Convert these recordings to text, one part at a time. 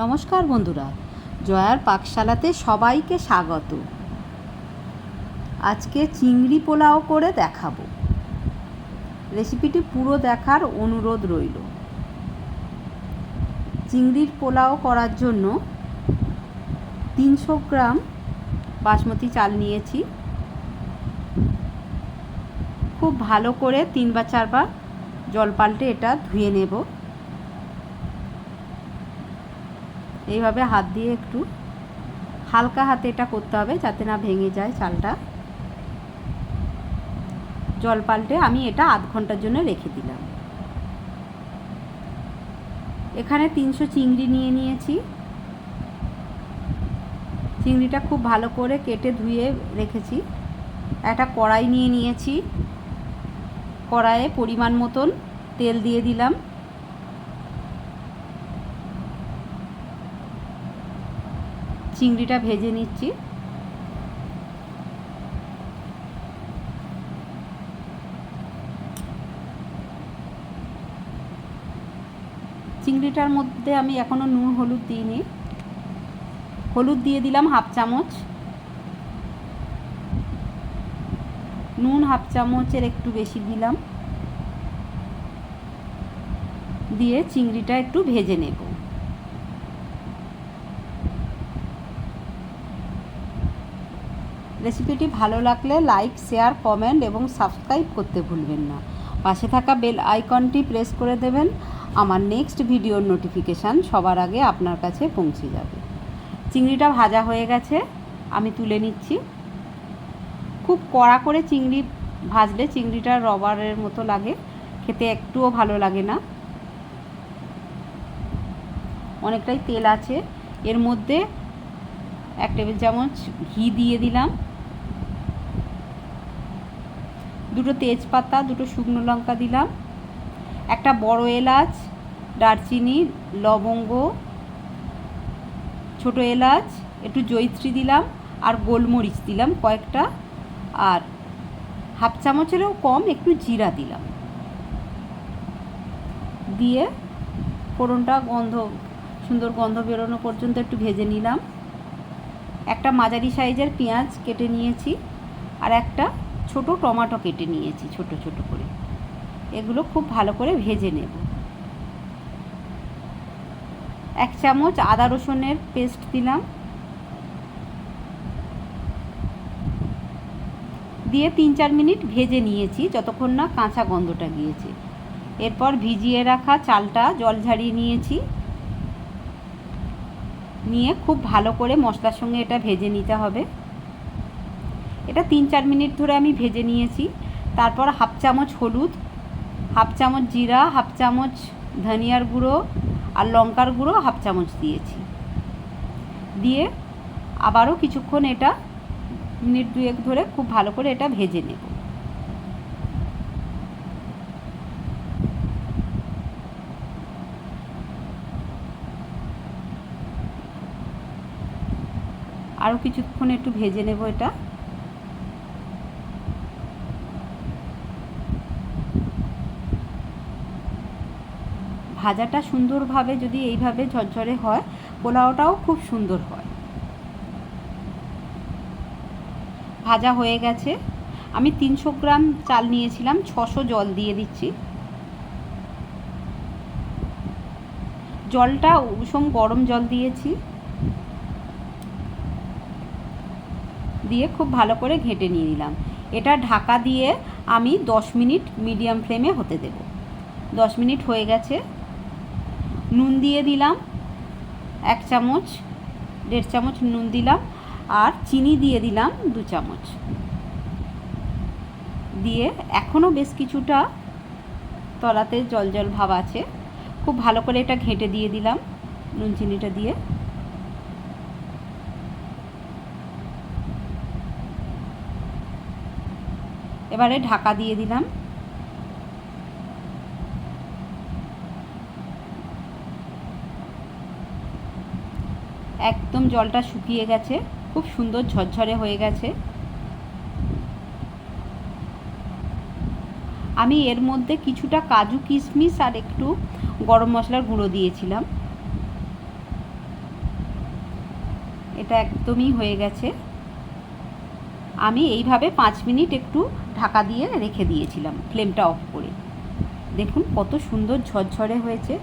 নমস্কার বন্ধুরা, জয়ার পাকশালাতে সবাইকে স্বাগত। আজকে চিংড়ি পোলাও করে দেখাবো। রেসিপিটি পুরো দেখার অনুরোধ রইল। চিংড়ির পোলাও করার জন্য তিনশো গ্রাম বাসমতি চাল নিয়েছি। খুব ভালো করে তিন বা চারবার জল পাল্টে এটা ধুয়ে নেব। এইভাবে হাত দিয়ে একটু হালকা হাতে এটা করতে হবে যাতে না ভেঙে যায় চালটা। জল পাল্টে আমি এটা আধ ঘণ্টার জন্য রেখে দিলাম। এখানে তিনশো চিংড়ি নিয়ে নিয়েছি। চিংড়িটা খুব ভালো করে কেটে ধুয়ে রেখেছি। একটা কড়াই নিয়ে নিয়েছি। কড়াইয়ে পরিমাণ মতন তেল দিয়ে দিলাম। চিংড়িটা ভেজে নিচ্ছি। চিংড়িটার মধ্যে আমি এখনও নুন, হলুদ দিইনি। হলুদ দিয়ে দিলাম হাফ চামচ। নুন হাফ চামচের একটু বেশি দিলাম। দিয়ে চিংড়িটা একটু ভেজে নেব। রেসিপিটি ভালো লাগলে লাইক, শেয়ার, কমেন্ট এবং সাবস্ক্রাইব করতে ভুলবেন না। পাশে থাকা বেল আইকনটি প্রেস করে দেবেন। আমার নেক্সট ভিডিওর নোটিফিকেশান সবার আগে আপনার কাছে পৌঁছে যাবে। চিংড়িটা ভাজা হয়ে গেছে। আমি তুলে নিচ্ছি। খুব কড়া করে চিংড়ি ভাজলে চিংড়িটা রবারের মতো লাগে। খেতে একটুও ভালো লাগে না। অনেকটাই তেল আছে। এর মধ্যে এক টেবিল চামচ ঘি দিয়ে দিলাম। দুটো তেজপাতা, দুটো শুকনো লঙ্কা দিলাম, একটা বড় এলাচ, দারচিনি, লবঙ্গ, ছোট এলাচ, একটু জৈত্রী দিলাম আর গোলমরিচ দিলাম কয়েকটা, আর হাফ চামচেরও কম একটু জিরা দিলাম। দিয়ে ফোড়নটা গন্ধ, সুন্দর গন্ধ বেরোনো পর্যন্ত একটু ভেজে নিলাম। একটা মাঝারি সাইজের পেঁয়াজ কেটে নিয়েছি আর একটা ছোট টমাটো কেটে নিয়েছি, ছোট ছোট করে। এগুলো খুব ভালো করে ভেজে নেব। এক চামচ আদা রসুনের পেস্ট দিলাম। দিয়ে তিন, চার মিনিট ভেজে নিয়েছি, যতক্ষণ না কাঁচা গন্ধটা গিয়েছে। এরপর ভিজিয়ে রাখা চালটা জল ঝাড়িয়ে নিয়েছি। নিয়ে খুব ভালো করে মশলার সঙ্গে এটা ভেজে নিতে হবে। এটা তিন চার মিনিট ধরে আমি ভেজে নিয়েছি। তারপর হাফ চামচ হলুদ, হাফ চামচ জিরা, হাফ চামচ ধনিয়ার গুঁড়ো আর লঙ্কার গুঁড়ো হাফ চামচ দিয়েছি। দিয়ে আবারও কিছুক্ষণ এটা মিনিট দুয়েক ধরে খুব ভালো করে এটা ভেজে নেব। আরও কিছুক্ষণ একটু ভেজে নেব এটা। ভাজাটা সুন্দরভাবে যদি এইভাবে ঝরঝরে হয়, পোলাওটাও খুব সুন্দর হয়। ভাজা হয়ে গেছে। আমি তিনশো গ্রাম চাল নিয়েছিলাম, ছশো জল দিয়ে দিচ্ছি। জলটা উষম গরম জল দিয়েছি। দিয়ে খুব ভালো করে ঘেঁটে নিয়ে নিলাম। এটা ঢাকা দিয়ে আমি দশ মিনিট মিডিয়াম ফ্লেমে হতে দেব। দশ মিনিট হয়ে গেছে। নুন দিয়ে দিলাম, এক চামচ, দেড় চামচ নুন দিলাম আর চিনি দিয়ে দিলাম দু চামচ। দিয়ে এখনও বেশ কিছুটা তলাতে জল জল ভাব আছে। খুব ভালো করে এটা ঘেঁটে দিয়ে দিলাম নুন চিনিটা দিয়ে। এবারে ঢাকা দিয়ে দিলাম। একদম জলটা শুকিয়ে গেছে। খুব সুন্দর ঝরঝরে হয়ে গেছে। আমি এর মধ্যে কিছুটা কাজু কিশমিশ আর একটু গরম মশলার গুঁড়ো দিয়েছিলাম। এটা একদমই হয়ে গেছে। আমি এইভাবে পাঁচ মিনিট একটু ঢাকা দিয়ে রেখে দিয়েছিলাম, ফ্লেমটা অফ করে। দেখুন কত সুন্দর ঝরঝরে হয়েছে।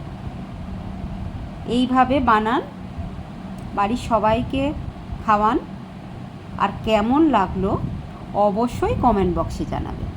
এইভাবে বানান। বাড়ির সবাইকে খাওয়ান। আর কেমন লাগল অবশ্যই কমেন্ট বক্সে জানাবে